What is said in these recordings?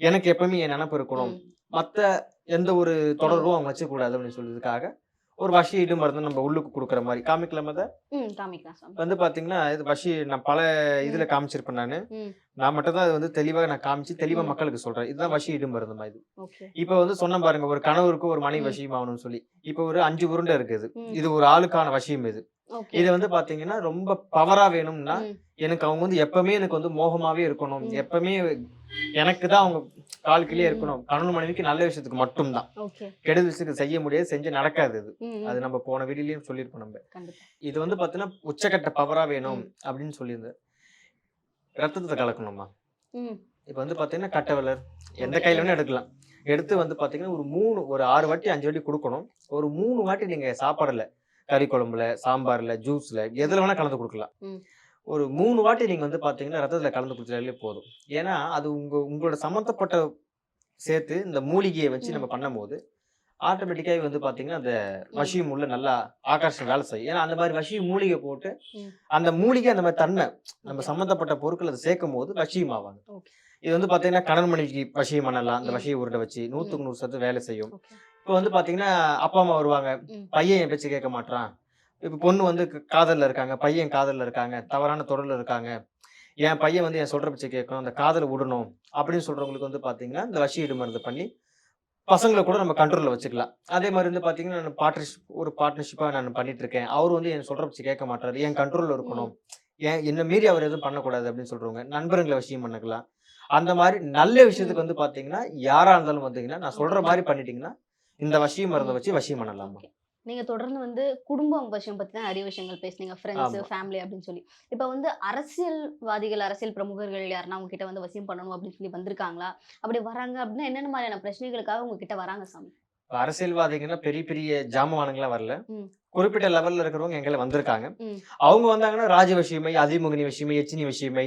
எனக்கு எப்பவுமே என் நினப்பு இருக்கணும். ம். மத்த எந்த ஒரு தொடர்பும் அவங்க வச்சுக்கூடாது அப்படின்னு சொல்றதுக்காக ஒரு வஷி இடு மருந்து நம்ம உள்ளுக்கு கொடுக்குற மாதிரி. காமிக்கலாமா சாமி. வந்து பாத்தீங்கன்னா இது வஷி நான் பல இதுல காமிச்சிருப்பேன் நானு. நான் மட்டும் தான் அது வந்து தெளிவாக நான் காமிச்சு தெளிவா. மக்களுக்கு சொல்றேன். இதுதான் வஷி இடு மருந்துமா இது. இப்ப வந்து சொன்ன பாருங்க ஒரு கணவருக்கு ஒரு மனைவி. வசியம் ஆகணும்னு சொல்லி. இப்ப ஒரு அஞ்சு உருண்டை இருக்குது. இது ஒரு ஆளுக்கான வசியம் இது. இது வந்து பாத்தீங்கன்னா ரொம்ப பவரா வேணும்னா. எனக்கு அவங்க வந்து எப்பவுமே எனக்கு வந்து மோகமாவே இருக்கணும். எப்பவுமே எனக்கு தான் அவங்க ம். இருக்கணும். கணவன் மனைவிக்கு நல்ல விஷயத்துக்கு மட்டும்தான். கெடுதல் விஷயத்துக்கு செய்ய முடியாது செஞ்சு நடக்காது இது. அது நம்ம போன வீடியோலயும் சொல்லியிருப்போம் நம்ம. இது வந்து பாத்தீங்கன்னா உச்சக்கட்ட பவரா வேணும். அப்படின்னு சொல்லியிருந்தேன். ரத்தத்தை கலக்கணுமா? இப்போ வந்து பாத்தீங்கன்னா கட்டை விரல் எந்த கையில வேணா எடுக்கலாம். எடுத்து வந்து பாத்தீங்கன்னா ஒரு மூணு ஒரு ஆறு வாட்டி அஞ்சு வாட்டி கொடுக்கணும். ஒரு மூணு வாட்டி நீங்க சாப்பாடுல கறி குழம்புல சாம்பார்ல ஜூஸ்ல எதுல வேணா கலந்து கொடுக்கலாம். ஒரு மூணு வாட்டி நீங்க வந்து பாத்தீங்கன்னா ரத்தத்துல கலந்து கொடுத்தாலே போதும் ஏன்னா அது உங்க உங்களோட சம்மந்தப்பட்ட சேர்த்து இந்த மூலிகையை வச்சு. நம்ம பண்ணும்போது ஆட்டோமேட்டிக்காவே வந்து பாத்தீங்கன்னா அந்த வசியம் உள்ள நல்லா ஆகர்ஷணம் வேலை செய்யும் ஏன்னா அந்த மாதிரி வசியம் மூலிகை போட்டு. அந்த மூலிகை அந்த மாதிரி தன்மை நம்ம. சம்மந்தப்பட்ட பொருட்கள் அதை சேர்க்கும் போது வசியம் ஆவாங்க. இது வந்து பாத்தீங்கன்னா கணவன் மனைவிக்கு வசியம் பண்ணலாம் அந்த. வசிய உருண்டை வச்சு நூத்துக்கு நூறு சதவீதம் வேலை செய்யும் இப்போ வந்து பாத்தீங்கன்னா அப்பா அம்மா வருவாங்க. பையன் என் பேச்சு கேட்க மாட்றான். இப்போ பொண்ணு வந்து காதல்ல இருக்காங்க. பையன் காதல்ல இருக்காங்க. தவறான தொடர்ல இருக்காங்க. என் பையன் வந்து என் சொல்ற பேச்சை கேட்கணும். அந்த காதலை விடணும் அப்படின்னு சொல்றவங்களுக்கு வந்து பாத்தீங்கன்னா இந்த வசியீடு மருந்து பண்ணி பசங்களை கூட நம்ம கண்ட்ரோல்ல வச்சுக்கலாம். அதே மாதிரி வந்து பாத்தீங்கன்னா நான் பார்ட்னர்ஷிப் ஒரு பார்ட்னர்ஷிப்பா நான் பண்ணிட்டு இருக்கேன். அவர் வந்து என் சொல்ற பேச்சு கேட்க மாட்டாரு என் கண்ட்ரோல்ல இருக்கணும். ஏன் என்ன மீறி அவர் எதுவும் பண்ணக்கூடாது அப்படின்னு சொல்றவங்க நண்பர்களை விஷயம் பண்ணிக்கலாம். அந்த மாதிரி நல்ல விஷயத்துக்கு வந்து பாத்தீங்கன்னா யாரா இருந்தாலும் வந்தீங்கன்னா நான் சொல்ற மாதிரி பண்ணிட்டீங்கன்னா இந்த வசியம் மருந்தை வச்சு வசியம் பண்ணலாம் நீங்க தொடர்ந்து வந்து குடும்பம் விஷயம் பத்தி தான் நிறைய விஷயங்கள் பேசுனீங்க ஃப்ரெண்ட்ஸ். ஃபேமிலி அப்படின்னு சொல்லி இப்போ வந்து அரசியல்வாதிகள் அரசியல் பிரமுகர்கள் யாருன்னா உங்ககிட்ட வந்து வசியம் பண்ணணும் அப்படின்னு சொல்லி வந்திருக்காங்களா அப்படி வராங்க அப்படின்னா என்னென்ன மாதிரியான பிரச்சனைகளுக்காக உங்ககிட்ட வராங்க சாமி இப்ப அரசியல்வாதிங்கன்னா பெரிய பெரிய ஜாமவானுங்களா வரல. குறிப்பிட்ட லெவல்ல இருக்கிறவங்க எங்களை வந்திருக்காங்க. அவங்க வந்தாங்கன்னா ராஜ விஷயமை அதிமுகனி விஷயமை எச்சினி விஷயமை.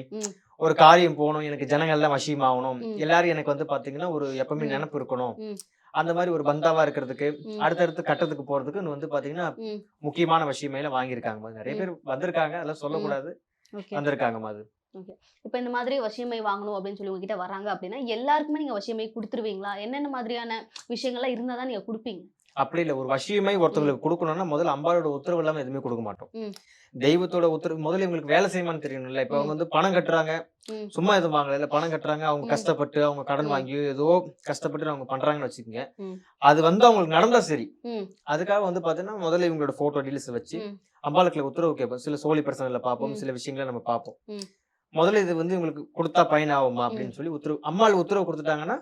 ஒரு காரியம் போகணும் எனக்கு ஜனங்கள் எல்லாம் வசியமாகணும் ம். எல்லாரும் எனக்கு வந்து பாத்தீங்கன்னா ஒரு எப்பவுமே. நினைப்பு இருக்கணும். அந்த மாதிரி ஒரு பந்தாவா இருக்கிறதுக்கு. அடுத்தடுத்து கட்டத்துக்கு போறதுக்கு வந்து பாத்தீங்கன்னா. முக்கியமான விஷயமையில வாங்கியிருக்காங்க நிறைய. பேர் வந்திருக்காங்க அதெல்லாம் சொல்லக்கூடாது. வந்திருக்காங்க அது இப்போ இந்த மாதிரி வசியமை வாங்கணும் அப்படின்னு சொல்லி உங்ககிட்ட வராங்க அப்படின்னா எல்லாருக்குமே நீங்க வசியமை கொடுத்துருவீங்களா? என்னென்ன மாதிரியான விஷயங்கள்லாம் இருந்தா தான் நீங்க கொடுப்பீங்க? அப்படி இல்ல ஒரு வசியமை ஒருத்தவங்களுக்கு கொடுக்கணும்னா முதல்ல அம்பாளோட உத்தரவு இல்லாம எதுவுமே கொடுக்க மாட்டோம். தெய்வத்தோட உத்தரவு முதல்ல இவங்களுக்கு வேலை செய்யுமான்னு தெரியணும்ல இப்ப அவங்க வந்து பணம் கட்டுறாங்க. சும்மா எதுவும் வாங்கல இல்ல பணம் கட்டுறாங்க அவங்க. கஷ்டப்பட்டு அவங்க கடன். வாங்கி ஏதோ கஷ்டப்பட்டு அவங்க பண்றாங்கன்னு வச்சுக்கோங்க. அது வந்து அவங்களுக்கு நடந்தா சரி. அதுக்காக வந்து பாத்தீங்கன்னா முதல்ல இவங்களோட போட்டோ டீல்ஸ் வச்சு. அம்பாளுக்குள்ள உத்தரவு கேட்போம் சில சோழி பிரசனில் பார்ப்போம் ம். சில விஷயங்களை நம்ம பார்ப்போம். முதல்ல இது வந்து இவங்களுக்கு கொடுத்தா பயனாகுமா அப்படின்னு சொல்லி உத்தரவு அம்மாள் உத்தரவு கொடுத்துட்டாங்கன்னா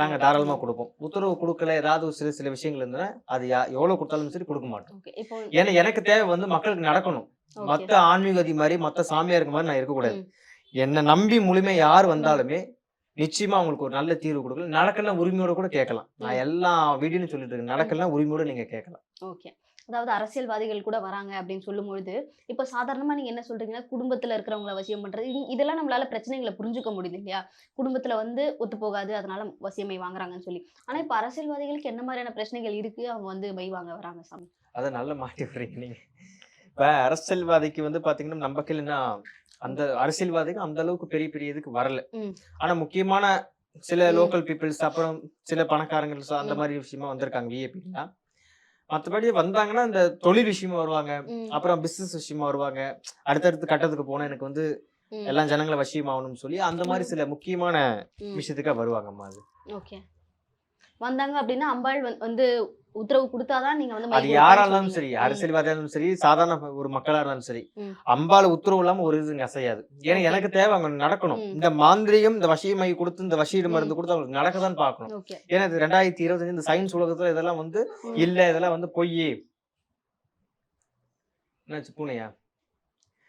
நாங்க தாராளமா கொடுப்போம். உத்தரவு கொடுக்கல ஏதாவது சில சில விஷயங்கள் இருந்தா அது எவ்வளவு கொடுத்தாலும் சரி கொடுக்க மாட்டோம். ஏன்னா எனக்கு தேவை வந்து மக்களுக்கு நடக்கணும். மத்த ஆன்மீகதி மாதிரி மத்த சாமியாருக்கு மாதிரி நான் இருக்கக்கூடாது. என்னை நம்பி முழுமை யார் வந்தாலுமே நிச்சயமா அவங்களுக்கு ஒரு நல்ல தீர்வு கொடுக்கலாம். நடக்கலாம் உரிமையோட கூட கேட்கலாம். நான் எல்லா வீடியோலையும் சொல்லிட்டு இருக்கேன். நடக்கலாம் உரிமையோட நீங்க கேட்கலாம். ஓகே அதாவது அரசியல்வாதிகள் கூட வராங்க அப்படின்னு சொல்லும் பொழுது இப்போ சாதாரணமா நீங்க என்ன சொல்றீங்கன்னா குடும்பத்துல இருக்கிறவங்கள வசியம் பண்றது இது- இதெல்லாம் நம்மளால பிரச்சனைகளை புரிஞ்சுக்க முடியுது இல்லையா? குடும்பத்துல வந்து ஒத்து போகாது அதனால வசியமை வாங்குறாங்கன்னு சொல்லி. ஆனா இப்போ அரசியல்வாதிகளுக்கு என்ன மாதிரியான பிரச்சனைகள் இருக்கு? அவங்க வந்து மை வாங்க வராங்க சாமி. அதை நல்லா மாட்டி விடுறீங்க நீங்க. இப்ப அரசியல்வாதிக்கு வந்து பாத்தீங்கன்னா நம்ம கையிலனா அந்த அரசியல்வாதிக்கு அந்த அளவுக்கு பெரிய பெரிய இதுக்கு வரல. ஆனா முக்கியமான சில. லோக்கல் பீப்புள்ஸ் அப்புறம் சில பணக்காரங்கள் அந்த. மாதிரி விஷயமா வந்திருக்காங்க விஏபிலாம் மற்றபடி வந்தாங்கன்னா இந்த தொழில் விஷயமா வருவாங்க. அப்புறம் பிசினஸ் விஷயமா வருவாங்க. அடுத்தடுத்து கட்டத்துக்கு போனா எனக்கு வந்து எல்லா ஜனங்களை வசியமாகணும்னு சொல்லி அந்த மாதிரி. சில முக்கியமான. விஷயத்துக்காக வருவாங்கம்மா அது. ஓகே. வந்தாங்க அப்படின்னா அம்பாள் வந்து- உத்தரவு கொடுத்தாதான் நீங்க வந்து மை அது யாரா இருந்தாலும். சரி ம், அரசியல்வாதியா இருந்தாலும் சரி சாதாரண ஒரு மக்களா இருந்தாலும் சரி ம். அம்பால உத்தரவு இல்லாம ஒரு இது அசையாது ஏன்னா. எனக்கு தேவை அங்க நடக்கணும் ம். இந்த மாந்திரிகம் இந்த வசியமை கொடுத்து இந்த வசியீடு ம். மருந்து கொடுத்து அவங்களுக்கு நடக்கதான் பார்க்கணும் ஓகே ஏன்னா இது ரெண்டாயிரத்தி இருபத்தஞ்சு இந்த சயின்ஸ் உலகத்துல இதெல்லாம் வந்து ம், இல்ல இதெல்லாம் வந்து பொய் என்னாச்சு பூனையா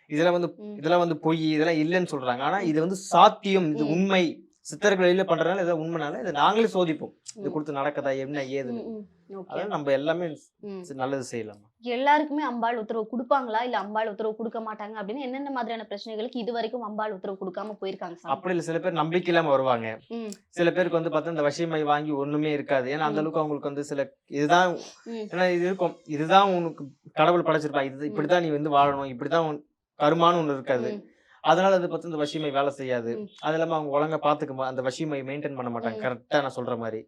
இதெல்லாம் வந்து ம், இதெல்லாம் வந்து பொய் இதெல்லாம் இல்லைன்னு சொல்றாங்க ஆனா இது வந்து சாத்தியம் இது ம். உண்மை சித்தர்கள் வெளியில பண்றதுனால இதெல்லாம் உண்மைனால இதை நாங்களே சோதிப்போம். இது. கொடுத்து நடக்குதா என்ன ஏதுன்னு. ம், ம், ஓகே. அதான் நம்ம எல்லாமே. நல்லது செய்யலாம்? எல்லாருக்குமே அம்பாள் உத்தரவு கொடுப்பாங்களா? இல்ல அம்பாள் உத்தரவு கொடுக்க மாட்டாங்க அப்படின்னு என்னென்ன மாதிரியான பிரச்சனைகளுக்கு இது வரைக்கும் அம்பாள் உத்தரவு கொடுக்காம போயிருக்காங்க அப்படி இல்ல சில பேர் நம்பிக்கை இல்லாம வருவாங்க. சில பேருக்கு வந்து பார்த்தா இந்த வசியமை வாங்கி ஒண்ணுமே இருக்காது. ஏன்னா அந்த. அளவுக்கு அவங்களுக்கு வந்து சில இதுதான் ஏன்னா இது இருக்கும். இதுதான் உனக்கு கடவுள் படைச்சிருப்பா. இது இப்படித்தான் நீ வந்து வாழணும். இப்படிதான் கருமான்னு ஒண்ணு இருக்காது. அதனால அது பார்த்து இந்த வசிமை வேலை செய்யாது. அது இல்லாம அவங்க ஒழுங்கா பாத்துக்க மா- அந்த வசிமை மெயின்டைன் பண்ண மாட்டாங்க. கரெக்டா நான் சொல்ற மாதிரி.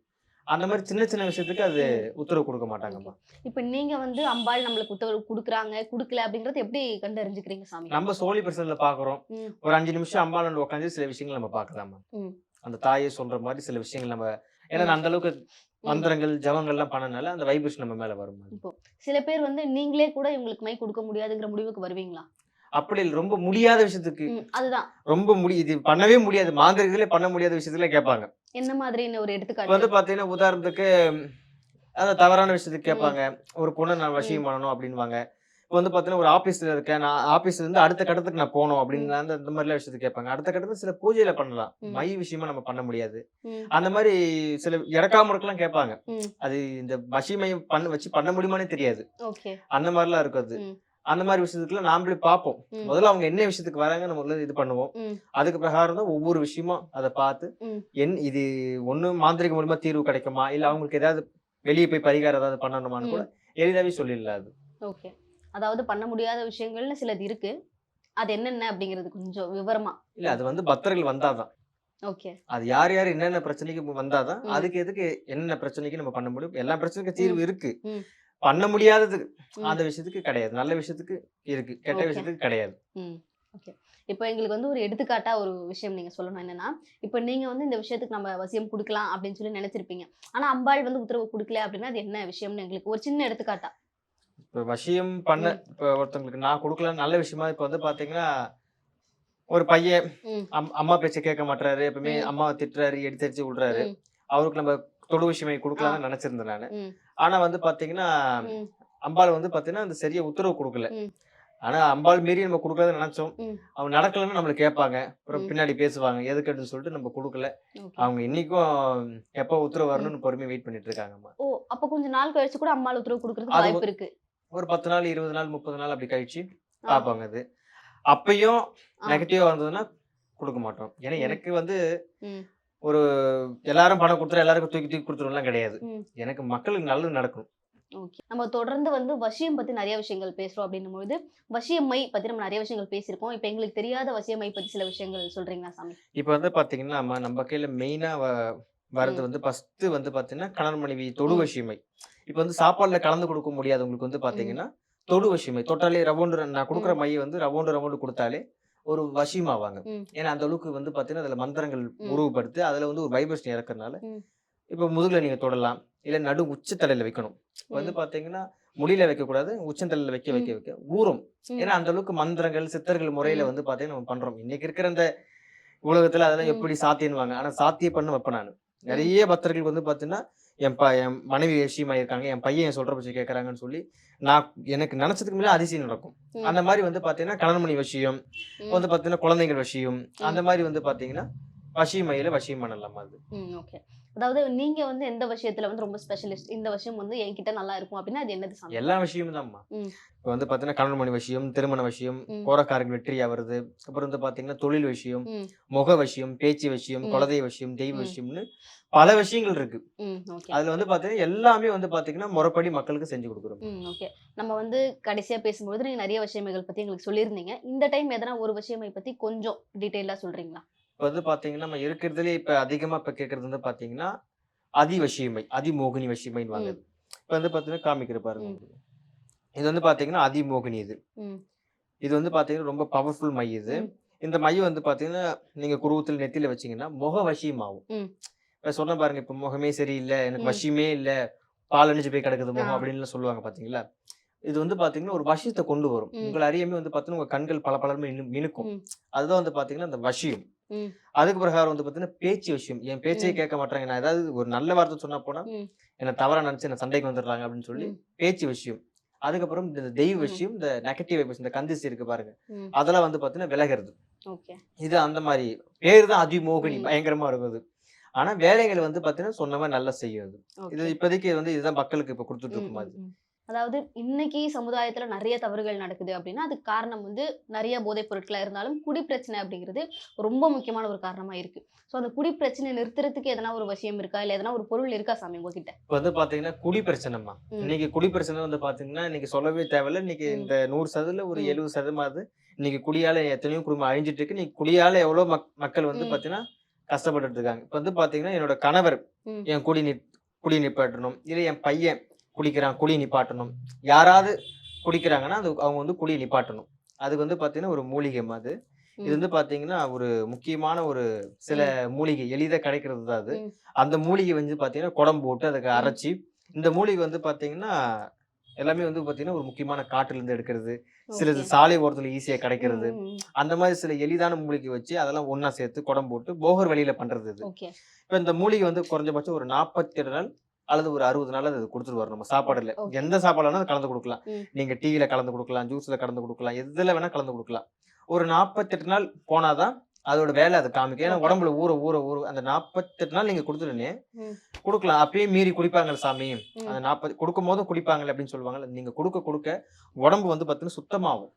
அந்த மாதிரி சின்ன சின்ன விஷயத்துக்கு அது. உத்தரவு கொடுக்க மாட்டாங்கம்மா. இப்ப நீங்க வந்து அம்பாள் நம்மளுக்கு உத்தரவு குடுக்குறாங்க குடுக்கல அப்படிங்கறது எப்படி கண்டறிஞ்சுக்கிறீங்க சாமி? நம்ம சோழி பிரசன்ல பாக்குறோம். ஒரு அஞ்சு நிமிஷம் அம்பாள் உட்காந்து சில விஷயங்கள் நம்ம பார்க்கலாமா ம். அந்த தாயை சொல்ற மாதிரி சில விஷயங்கள் நம்ம ஏன்னா அந்த அளவுக்கு மந்திரங்கள் ஜபங்கள்லாம் பண்ணனால அந்த வைப்ரேஷன் நம்ம மேல வரும். இப்போ சில பேர் வந்து நீங்களே கூட இவங்களுக்கு மை கொடுக்க முடியாதுங்கிற முடிவுக்கு வருவீங்களா? அப்படி இல்ல ரொம்ப முடியாத விஷயத்துக்கு அதுதான். ரொம்ப முடி இது பண்ணவே முடியாது. மாந்திரிகத்திலே பண்ண முடியாத விஷயத்துல கேட்பாங்க. என்ன மாதிரின்னு ஒரு எடுத்துக்காட்டு. வந்து பாத்தீங்கன்னா உதாரணத்துக்கு அந்த தவறான விஷயத்துக்கு கேட்பாங்க. ஒரு பொண்ணை நான் வசியம் பண்ணணும் அப்படின்வாங்க இப்போ வந்து பாத்தீங்கன்னா ஒரு ஆபீஸ்ல இருக்கேன். நான் ஆபீஸ்ல இருந்து அடுத்த கட்டத்துக்கு நான் போகணும் அப்படின்னு அந்த இந்த மாதிரிலாம் விஷயத்துக்கு கேட்பாங்க. அடுத்த கட்டத்துல சில பூஜையில பண்ணலாம். ம். விஷயமா நம்ம பண்ண முடியாது. அந்த மாதிரி சில இறக்காம இருக்கலாம் கேட்பாங்க. அது இந்த வசிமை பண்ண வச்சு பண்ண முடியுமானே தெரியாது. அந்த மாதிரிலாம் இருக்கும் அது. அந்த மாதிரி விஷயத்துக்குலாம் நாமளே பார்ப்போம். முதல்ல அவங்க என்ன விஷயத்துக்கு வராங்க நம்ம முதல்ல இது பண்ணுவோம். அதுக்கு பிரகாரம் தான் ஒவ்வொரு விஷயமும் அதை பார்த்து. என் இது ஒண்ணு மாந்திரிக மூலியமா தீர்வு கிடைக்குமா? இல்ல அவங்களுக்கு ஏதாவது வெளியே போய் பரிகாரம் ஏதாவது பண்ணணுமான்னு கூட எளிதாவே சொல்லிடலாம் அது. ஓகே. அதாவது பண்ண முடியாத விஷயங்கள்னு சிலது இருக்கு. அது என்னென்ன அப்படிங்கிறது கொஞ்சம் விவரமா. இல்ல அது வந்து பக்தர்கள் வந்தாதான். ஓகே. அது யார் யார் என்னென்ன பிரச்சனைக்கு வந்தாதான். அதுக்கு எதுக்கு என்னென்ன பிரச்சனைக்கு நம்ம பண்ண முடியும்? எல்லா பிரச்சனைக்கும் தீர்வு இருக்கு. பண்ண முடியாதது. அந்த விஷயத்துக்கு கிடையாது. நல்ல விஷயத்துக்கு இருக்கு. கெட்ட. விஷயத்துக்கு கிடையாது. ஓகே. இப்போ எங்களுக்கு வந்து ஒரு எடுத்துக்காட்டா ஒரு விஷயம் நீங்க சொல்லணும் என்னன்னா இப்போ நீங்க வந்து இந்த விஷயத்துக்கு நம்ம வசியம் கொடுக்கலாம் அப்படின்னு சொல்லி நினைச்சிருப்பீங்க. ஆனா அம்பாள் வந்து உத்தரவு கொடுக்கல அப்படின்னா அது என்ன விஷயம்னு எங்களுக்கு ஒரு சின்ன எடுத்துக்காட்டா. இப்ப வசியம் பண்ண. இப்ப ஒருத்தவங்களுக்கு நான் கொடுக்கலாம் நல்ல விஷயமா இப்ப வந்து பாத்தீங்கன்னா ஒரு பையன் அம்மா பேச்ச கேட்க மாட்டாரு எப்பவுமே. அம்மாவை திட்டுறாரு எடுத்து அடிச்சு விடுறாரு. அவருக்கு நம்ம தொடு விஷயமை கொடுக்கலாம்னு நினைச்சிருந்தேன் நானு. ஆனா வந்து பாத்தீங்கன்னா. அம்பாள் வந்து பாத்தீங்கன்னா அந்த சரியா உத்தரவு கொடுக்கல. ஆனா அம்பாள் மீறி நம்ம கொடுக்கறத நினைச்சோம். அவங்க நடக்கலன்னு நம்மள கேட்பாங்க அப்புறம். பின்னாடி பேசுவாங்க எதுக்குன்னு சொல்லிட்டு நம்ம கொடுக்கல அவங்க இன்னைக்கும் எப்ப உத்தரவு வரணும்னு பொறுமையா வெயிட் பண்ணிட்டு இருக்காங்கம்மா ஓ அப்ப கொஞ்ச நாள் கழிச்சு கூட அம்பாள் உத்தரவு கொடுக்கறதுக்கு வாய்ப்பு இருக்கு ஒரு பத்து நாள் இருபது நாள் முப்பது நாள் அப்படி கழிச்சு. பார்ப்பாங்க அது அப்பயும். நெகட்டிவா வந்ததுன்னா கொடுக்க மாட்டோம் ஏன்னா. எனக்கு வந்து. ஒரு எல்லாரும் பணம் கொடுத்துரு எல்லாருக்கும் தூக்கி தூக்கி கொடுத்துருலாம் கிடையாது. எனக்கு மக்களுக்கு நல்லது நடக்கணும் ஓகே நம்ம தொடர்ந்து வந்து வசியம் பத்தி நிறைய விஷயங்கள் பேசுறோம் அப்படின்னும் பொழுது வசியம்மை பத்தி நம்ம நிறைய விஷயங்கள் பேசியிருக்கோம் இப்போ எங்களுக்கு தெரியாத வசியம்மை பத்தி சில விஷயங்கள் சொல்றீங்களா சாமி இப்போ வந்து பாத்தீங்கன்னா நம்ம கையில மெயினா வரது. வந்து ஃபர்ஸ்ட் வந்து பாத்தீங்கன்னா கணவன் மனைவி தொடு ம். வசியமை இப்போ வந்து சாப்பாடுல கலந்து கொடுக்க முடியாதவங்களுக்கு வந்து பாத்தீங்கன்னா தொடு வசியமை தொட்டாலே ரவுண்டு நான் கொடுக்குற. மைய வந்து ரவுண்டு ரவுண்டு கொடுத்தாலே ஒரு வசியமாவாங்க ம். ஏன்னா அந்த அளவுக்கு வந்து பாத்தீங்கன்னா அதுல மந்திரங்கள். உருவப்படுத்து அதுல வந்து ஒரு வைப்ரேஷன் இறக்குறதுனால. இப்போ முதுகுல நீங்க தொடலாம் இல்ல நடு உச்சத்தலையில வைக்கணும் வந்து. பாத்தீங்கன்னா முடியல வைக்க கூடாது உச்சந்தலையில வைக்க வைக்க வைக்க ஊறும். ஏன்னா அந்த அளவுக்கு மந்திரங்கள் சித்தர்கள் முறையில. வந்து பாத்தீங்கன்னா நம்ம பண்றோம் இன்னைக்கு இருக்கிற இந்த உலகத்துல அதெல்லாம். எப்படி சாத்தியன்னுவாங்க ஆனா சாத்திய பண்ண வைப்பேன் நான் நிறைய பக்தர்கள் வந்து பாத்தீங்கன்னா என் ப என் மனைவி விஷயமா இருக்காங்க என் பையன் என் சொல்ற பட்சம் கேட்கறாங்கன்னு சொல்லி நான் எனக்கு நினைச்சதுக்கு மேல அதிசயம் நடக்கும். அந்த மாதிரி வந்து பாத்தீங்கன்னா கணவன்மணி விஷயம். வந்து பாத்தீங்கன்னா குழந்தைகள் விஷயம் அந்த மாதிரி வந்து பாத்தீங்கன்னா வசியமையில வசியம் பண்ணலாம் அது ஓகே அதாவது நீங்க வந்து எந்த விஷயத்துல வந்து ரொம்ப ஸ்பெஷலிஸ்ட் இந்த விஷயம் வந்து என்கிட்ட நல்லா இருக்கும் அப்படின்னா அது என்னது எல்லா விஷயமும் தான்மா. இப்போ வந்து பாத்தீங்கன்னா கணவன் மணி விஷயம் திருமண விஷயம் ம். கோரக்காரர்கள் வெற்றியா வருது. அப்புறம் வந்து பாத்தீங்கன்னா தொழில் விஷயம் முக விஷயம் பேச்சு விஷயம். குலதெய்வ விஷயம் தெய்வ. விஷயம்னு பல விஷயங்கள் இருக்கு. அதுல வந்து பாத்தீங்கன்னா எல்லாமே வந்து பாத்தீங்கன்னா முறைப்படி மக்களுக்கு செஞ்சு கொடுக்குறோம். ஓகே. நம்ம வந்து கடைசியா பேசும்போது நீங்க நிறைய விஷயங்கள் பத்தி எங்களுக்கு சொல்லியிருந்தீங்க. இந்த டைம் எதனா ஒரு விஷயமை பத்தி கொஞ்சம் டீட்டெயிலா சொல்றீங்களா? இப்போ வந்து பாத்தீங்கன்னா நம்ம இருக்கிறதுலே இப்ப அதிகமா இப்ப கேட்கறது வந்து பாத்தீங்கன்னா அதி வசியமை அதிமோகினி வசியமைன்னு வாங்க ம். இப்ப வந்து பாத்தீங்கன்னா காமிக்கிற பாருங்க. இது வந்து பாத்தீங்கன்னா அதிமோகினி இது இது வந்து பாத்தீங்கன்னா ரொம்ப பவர்ஃபுல் மை இது. இந்த மை வந்து பாத்தீங்கன்னா நீங்க குருவத்தில் நெத்தியில வச்சீங்கன்னா முக வசியமாகும். இப்ப சொன்ன பாருங்க இப்ப முகமே சரியில்லை எனக்கு. வசியமே இல்ல பால் அணிஞ்சு போய் கிடக்குது முகம். அப்படின்னு சொல்லுவாங்க பாத்தீங்களா இது வந்து பாத்தீங்கன்னா ஒரு வசியத்தை கொண்டு வரும். உங்களை அறியாமே வந்து பாத்தீங்கன்னா உங்க கண்கள் பல பலருமே மினுக்கும். அதுதான் வந்து பாத்தீங்கன்னா அந்த வசியம். அதுக்கு பிரகாரம் வந்து பாத்தீங்கன்னா பேச்சு விஷயம். என் பேச்சே ம். கேட்க மாட்டாங்க நான் ஏதாவது ஒரு நல்ல வார்த்தை சொன்னா போனா. என்ன தவறா நினைச்சு என்ன சண்டைக்கு வந்துடுறாங்க அப்படின்னு சொல்லி. பேச்சு விஷயம். அதுக்கப்புறம் இந்த தெய்வ. விஷயம் இந்த நெகட்டிவ் வைப்ஸ் இந்த கந்திசி இருக்கு பாருங்க. அதெல்லாம் வந்து பாத்தீங்கன்னா விலகிறது. இது அந்த மாதிரி. பேர் தான் அதிமோகினி. பயங்கரமா இருக்குது ஆனா வேலைகள் வந்து பாத்தீங்கன்னா சொன்ன மாதிரி நல்லா செய்யும் அது. இது இப்போதைக்கு வந்து இதுதான் மக்களுக்கு இப்ப கொடுத்துட்டு இருக்கும் ம், அது. ம். அதாவது இன்னைக்கு சமுதாயத்துல நிறைய தவறுகள் நடக்குது அப்படின்னா அதுக்கு காரணம் வந்து நிறைய போதைப் பொருட்களா இருந்தாலும் குடி பிரச்சனை அப்படிங்கிறது ரொம்ப முக்கியமான ஒரு காரணமா இருக்கு ஸோ அந்த குடி பிரச்சனை நிறுத்துறதுக்கு எதனா ஒரு விஷயம் இருக்கா இல்ல எதனா ஒரு பொருள் இருக்கா சாமி உங்ககிட்ட இப்போ வந்து பாத்தீங்கன்னா குடி பிரச்சனைமா. இன்னைக்கு குடி பிரச்சனை வந்து பாத்தீங்கன்னா இன்னைக்கு சொல்லவே தேவையில்ல இன்னைக்கு. இந்த நூறு சதவீதம் ஒரு. எழுபது சதமாவது இன்னைக்கு குடியால எத்தனையோ குடும்பம் அழிஞ்சிட்டு இருக்கு இன்னைக்கு குடியால எவ்வளவு மக்- மக்கள் வந்து ம். பாத்தீங்கன்னா கஷ்டப்பட்டுட்டு இருக்காங்க இப்போ வந்து பாத்தீங்கன்னா என்னோட கணவர். என் குடி நி குடி நிப்பாட்டணும் இல்லை என் பையன் குடிக்கிறான் குடி நிப்பாட்டணும். யாராவது குடிக்கிறாங்கன்னா அது அவங்க வந்து குடி நிப்பாட்டணும். அதுக்கு வந்து பாத்தீங்கன்னா ஒரு மூலிகை அது. இது. வந்து பாத்தீங்கன்னா ஒரு முக்கியமான ஒரு சில மூலிகை எளிதா கிடைக்கிறது தான் அது. அந்த மூலிகை வந்து பாத்தீங்கன்னா குடம் போட்டு அதுக்கு. அரைச்சி இந்த மூலிகை வந்து பாத்தீங்கன்னா எல்லாமே வந்து பாத்தீங்கன்னா ஒரு முக்கியமான காட்டுல இருந்து எடுக்கிறது. சிலது. சாலை ஓரத்துல ஈஸியா கிடைக்கிறது. அந்த மாதிரி சில எளிதான மூலிகை வச்சு அதெல்லாம் ஒண்ணா சேர்த்து குடம் போட்டு போகர் வழியில பண்றது இது. இப்ப இந்த மூலிகை வந்து குறைஞ்சபட்சம் ஒரு நாற்பத்தி ஏழு நாள் அல்லது ஒரு அறுபது நாள் அது கொடுத்துட்டு வரும் நம்ம சாப்பாடுல. எந்த சாப்பாடு வேணாலும் கலந்து கொடுக்கலாம். நீங்க டீல கலந்து கொடுக்கலாம் ஜூஸ்ல கலந்து கொடுக்கலாம் எதுல வேணா கலந்து கொடுக்கலாம். ஒரு நாற்பத்தெட்டு நாள் போனாதான் அதோட வேலை அது காமிக்கும். ஏன்னா. உடம்புல ஊற ஊற ஊற அந்த நாற்பத்தெட்டு நாள் நீங்க கொடுத்துட்டே ம். கொடுக்கலாம். அப்பயே மீறி குடிப்பாங்க சாமி. அந்த நாற்பது கொடுக்கும் போதும் குடிப்பாங்களே அப்படின்னு சொல்லுவாங்கல்ல. நீங்க கொடுக்க கொடுக்க உடம்பு வந்து பார்த்தீங்கன்னா சுத்தமாகும்.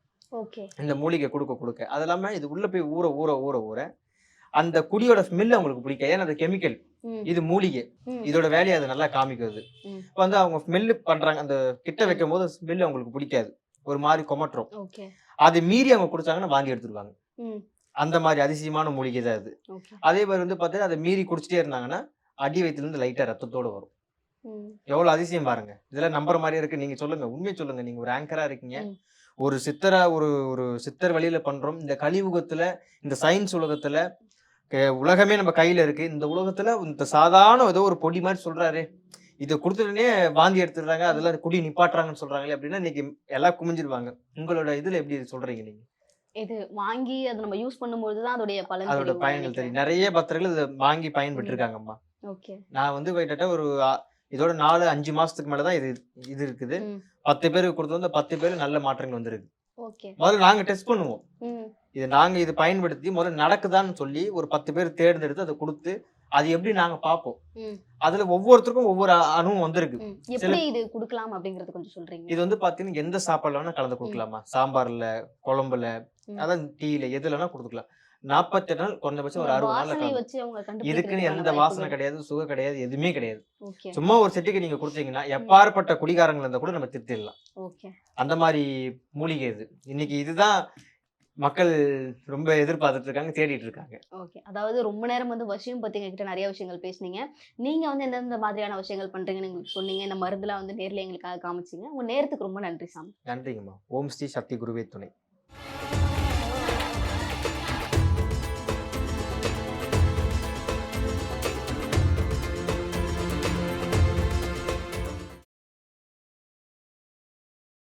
இந்த மூலிகை கொடுக்க கொடுக்க. அது இல்லாம இது உள்ள போய் ஊற ஊற ஊற ஊற அந்த குடியோட ஸ்மெல் அவங்களுக்கு பிடிக்கும் ஏன்னா அது கெமிக்கல் இது மூலிகை. இதோட வேலையை அது நல்லா. இப்போ வந்து அவங்க ஸ்மெல்லு பண்றாங்க. அந்த கிட்ட வைக்கும் போது ஸ்மெல் அவங்களுக்கு பிடிக்காது. ஒரு மாதிரி கொமட்டுரும். ஓகே. அதை மீறி அவங்க குடிச்சாங்கன்னா வாந்தி எடுத்துருவாங்க. அந்த மாதிரி அதிசயமான மூலிகை தான் அது. அதே மாதிரி வந்து பார்த்தீங்கன்னா அதை மீறி குடிச்சிட்டே இருந்தாங்கன்னா அடி வயித்துல இருந்து லைட்டா ரத்தத்தோட வரும். எவ்வளவு அதிசயம் பாருங்க. இதெல்லாம் நம்புற மாதிரியே இருக்கு. நீங்க சொல்லுங்க. உண்மை சொல்லுங்க. நீங்க ஒரு ஆங்கரா இருக்கீங்க. ஒரு சித்தரா ஒரு ஒரு சித்தர் வழியில பண்றோம். இந்த கலியுகத்துல இந்த சயின்ஸ் உலகத்துல உலகமே நம்ம கையில இருக்கு. இந்த உலகத்துல இந்த சாதாரண ஏதோ ஒரு பொடி மாதிரி சொல்றாரு. இதை கொடுத்துட்டனே வாந்தி எடுத்துடுறாங்க. அதெல்லாம் குடி நிப்பாட்டுறாங்கன்னு சொல்றாங்களே அப்படின்னா இன்னைக்கு எல்லாம் குமிஞ்சிருவாங்க. உங்களோட இதுல எப்படி சொல்றீங்க நீங்க? இது வாங்கி அதை நம்ம யூஸ் பண்ணும்போது தான் அதோடைய பலன் அதோட பயன்கள் தெரியும். நிறைய பக்தர்கள் இதை வாங்கி பயன்பெற்று இருக்காங்கம்மா ஓகே. நான் வந்து கிட்டத்தட்ட ஒரு இதோட நாலு அஞ்சு மாசத்துக்கு மேலதான் இது இது இருக்குது. பத்து பேருக்கு கொடுத்து வந்து பத்து பேர் நல்ல மாற்றங்கள் வந்திருக்கு. ஓகே. முதல்ல நாங்க டெஸ்ட் பண்ணுவோம். இது நாங்க இது பயன்படுத்தி முதல்ல நடக்குதான்னு சொல்லி ஒரு பத்து பேர் தேர்ந்தெடுத்து அதை கொடுத்து அது எப்படி நாங்க பார்ப்போம். ம். அதுல ஒவ்வொருத்தருக்கும் ஒவ்வொரு அணுவும் வந்திருக்கு. எப்படி இது குடுக்கலாம் அப்படிங்கறது கொஞ்சம் சொல்றீங்க? இது வந்து பாத்தீங்கன்னா எந்த சாப்பாடுல வேணா கலந்து கொடுக்கலாமா? சாம்பார்ல குழம்புல. அதான் டீல எதுல வேணா கொடுத்துக்கலாம். நாற்பத்தெட்டு நாள் குறைஞ்சபட்சம் ஒரு அறுபது அவங்க இதுக்குன்னு எந்த வாசனை கிடையாது சுக கிடையாது எதுவுமே கிடையாது. சும்மா ஒரு செட்டுக்கு நீங்க கொடுத்தீங்கன்னா எப்பாற்பட்ட குடிகாரங்கள் இருந்தா கூட நம்ம திருத்திடலாம். அந்த மாதிரி மூலிகை இது. இன்னைக்கு இதுதான் மக்கள் ரொம்ப எதிர்பார்த்துட்டு இருக்காங்க தேடிட்டு இருக்காங்க ஓகே. அதாவது ரொம்ப நேரம் வந்து வசியம் பத்தி எங்ககிட்ட நிறைய விஷயங்கள் பேசுனீங்க. நீங்க வந்து எந்தெந்த மாதிரியான விஷயங்கள் பண்றீங்கன்னு எங்களுக்கு சொன்னீங்க. இந்த மருந்துலாம் வந்து நேர்ல எங்களுக்காக காமிச்சீங்க. உங்க நேரத்துக்கு ரொம்ப நன்றி சாமி. நன்றிங்கம்மா. ஓம் ஸ்ரீ சக்தி குருவே துணை.